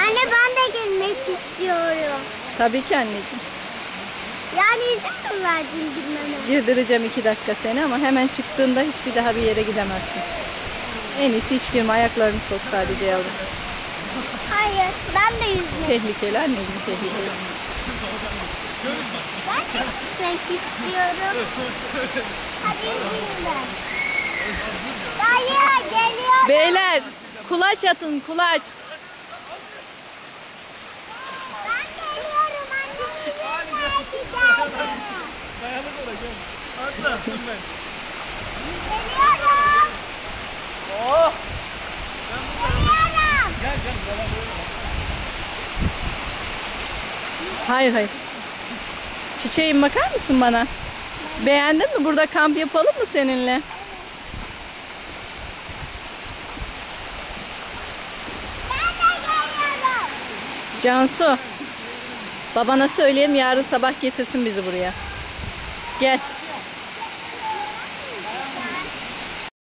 Anne ben de gelmek istiyorum. Tabii ki anneciğim. Yani izin mi verdin gitmeme? Girdireceğim iki dakika seni ama hemen çıktığında hiçbir daha bir yere gidemezsin. En iyisi hiç girme ayaklarını sok sadece yavrum. Hayır ben de yüzmek. Tehlikeli anneciğim tehlikeli. Ben de gitmek istiyorum. Hadi yüzeyim ben. Dayı geliyor. Beyler kulaç atın kulaç. Ben geliyorum anne yüzmeye gidelim. Geliyorum. Oh! Geliyorum. Hayır hayır. Çiçeğim bakar mısın bana? Beğendin mi? Burada kamp yapalım mı seninle? Cansu. Babana söyleyelim yarın sabah getirsin bizi buraya. Gel.